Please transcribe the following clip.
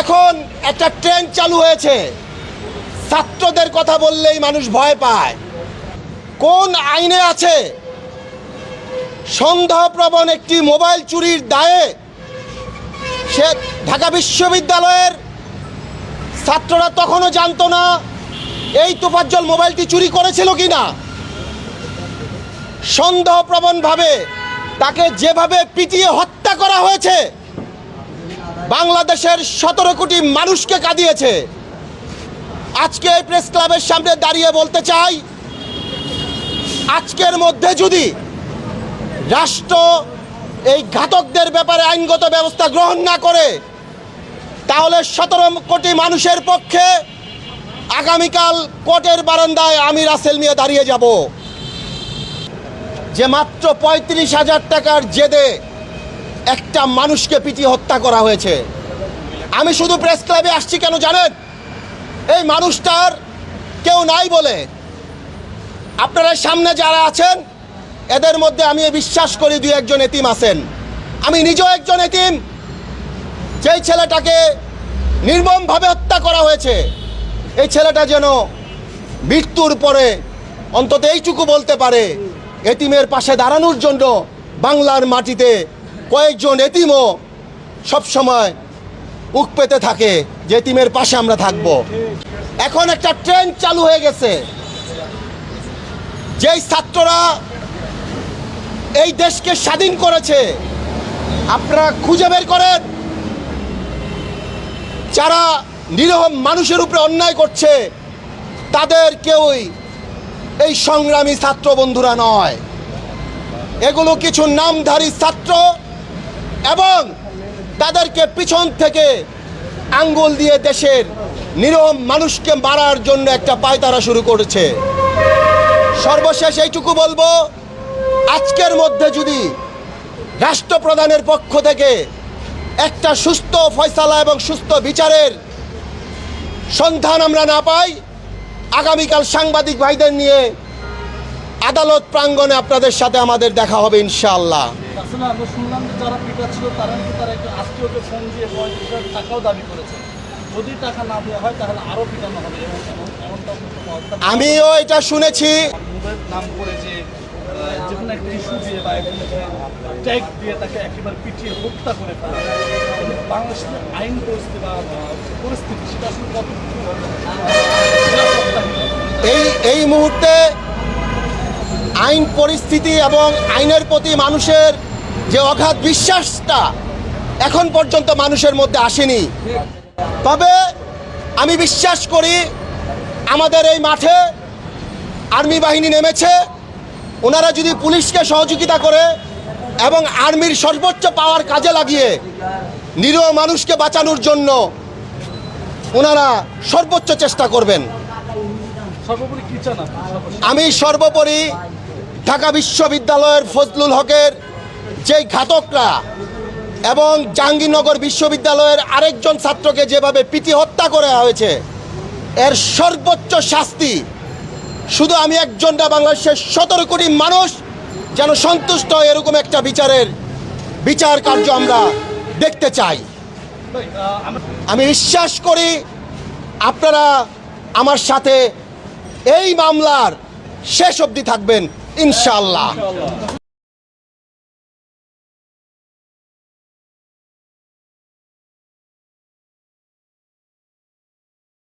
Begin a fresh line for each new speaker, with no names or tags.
এখন একটা ট্রেন চালু হয়েছে। ছাত্রদের কথা বললেই মানুষ ভয় পায়। কোন আইনে আছে? সন্দেহপ্রবণ একটি মোবাইল চুরির দায়ে সে ঢাকা বিশ্ববিদ্যালয়ের ছাত্ররা তখনও জানতো না এই তোফাজ্জল মোবাইলটি চুরি করেছিল কি না সন্দেহপ্রবণভাবে তাকে যেভাবে পিটিয়ে হত্যা করা হয়েছে বাংলাদেশের সতেরো কোটি মানুষকে কাঁদিয়েছে। আজকে এই প্রেস ক্লাবের সামনে দাঁড়িয়ে বলতে চাই, আজকের মধ্যে যদি রাষ্ট্র এই ঘাতকদের ব্যাপারে আইনগত ব্যবস্থা গ্রহণ না করে, তাহলে সতেরো কোটি মানুষের পক্ষে আগামীকাল কোর্টের বারান্দায় আমি রাসেল নিয়ে দাঁড়িয়ে যাব। যে মাত্র পঁয়ত্রিশ হাজার টাকার জেদে একটা মানুষকে পিটিয়ে হত্যা করা হয়েছে। আমি শুধু প্রেস ক্লাবে আসছি কেন জানেন? এই মানুষটার কেউ নাই বলে। আপনারা সামনে যারা আছেন, এদের মধ্যে আমি বিশ্বাস করি দুই একজন এতিম আছেন। আমি নিজেও একজন এতিম। যেই ছেলেটাকে নির্মমভাবে হত্যা করা হয়েছে, এই ছেলেটা যেন মৃত্যুর পরে অন্তত এইটুকু বলতে পারে, এতিমের পাশে দাঁড়ানোর জন্য বাংলার মাটিতে কয়েকজন এতিমও সবসময় উক পেতে থাকে যে এতিমের পাশে আমরা থাকব। এখন একটা ট্রেন চালু হয়ে গেছে। যেই ছাত্ররা এই দেশকে স্বাধীন করেছে, আপনারা খুঁজে বের করেন। যারা নিরহ মানুষের উপরে অন্যায় করছে, তাদের কেউই এই সংগ্রামী ছাত্র বন্ধুরা নয়। এগুলো কিছু নামধারী ছাত্র এবং তাদেরকে পিছন থেকে আঙ্গুল দিয়ে দেশের নিরহ মানুষকে মারার জন্য একটা পায়তারা শুরু করেছে। সর্বশেষ এইটুকু বলব, আজকের মধ্যে যদি রাষ্ট্রপ্রধানের পক্ষ থেকে একটা সুস্থ ফয়সালা এবং সুস্থ বিচারের সন্ধান আমরা না পাই, আগামীকাল সাংবাদিক ভাইদের নিয়ে আদালত প্রাঙ্গণে আপনাদের সাথে আমাদের দেখা হবে ইনশাআল্লাহ।
আসলে আমরা শুনলাম যে যারা পিতা ছিল তারা নাকি তারা একটু আত্মীয়কে ফোন দিয়ে পঁয়ত্রিশ হাজার টাকাও দাবি করেছে যদি টাকা না দেওয়া হয় তাহলে আরও পিটানো হবে।
আমিও এটা শুনেছি
নাম করে যে আহ, যে কোনো একটা ইস্যু দিয়ে বা ট্যাগ দিয়ে তাকে একেবারে পিটিয়ে হত্যা করে ফেলে বাংলাদেশের আইন পরিস্থিতি বা পরিস্থিতি সেটা আসলে নিরাপত্তাহীন।
এই এই মুহূর্তে আইন পরিস্থিতি এবং আইনের প্রতি মানুষের যে অগাধ বিশ্বাসটা এখন পর্যন্ত মানুষের মধ্যে আসেনি। তবে আমি বিশ্বাস করি আমাদের এই মাঠে আর্মি বাহিনী নেমেছে। ওনারা যদি পুলিশকে সহযোগিতা করে এবং আর্মির সর্বোচ্চ পাওয়ার কাজে লাগিয়ে নিরীহ মানুষকে বাঁচানোর জন্য ওনারা সর্বোচ্চ চেষ্টা করবেন? আমি সর্বোপরি ঢাকা বিশ্ববিদ্যালয়ের ফজলুল হকের যেই ঘাতকরা এবং জাহাঙ্গীরনগর বিশ্ববিদ্যালয়ের আরেকজন ছাত্রকে যেভাবে পিটি হত্যা করা হয়েছে, এর সর্বোচ্চ শাস্তি শুধু আমি একজনটা বাংলাদেশের সতেরো কোটি মানুষ যেন সন্তুষ্ট হয় এরকম একটা বিচারের, বিচার কার্য আমরা দেখতে চাই আমি বিশ্বাস করি আপনারা আমার সাথে এই মামলার শেষ অবধি থাকবেন ইনশাল্লাহ।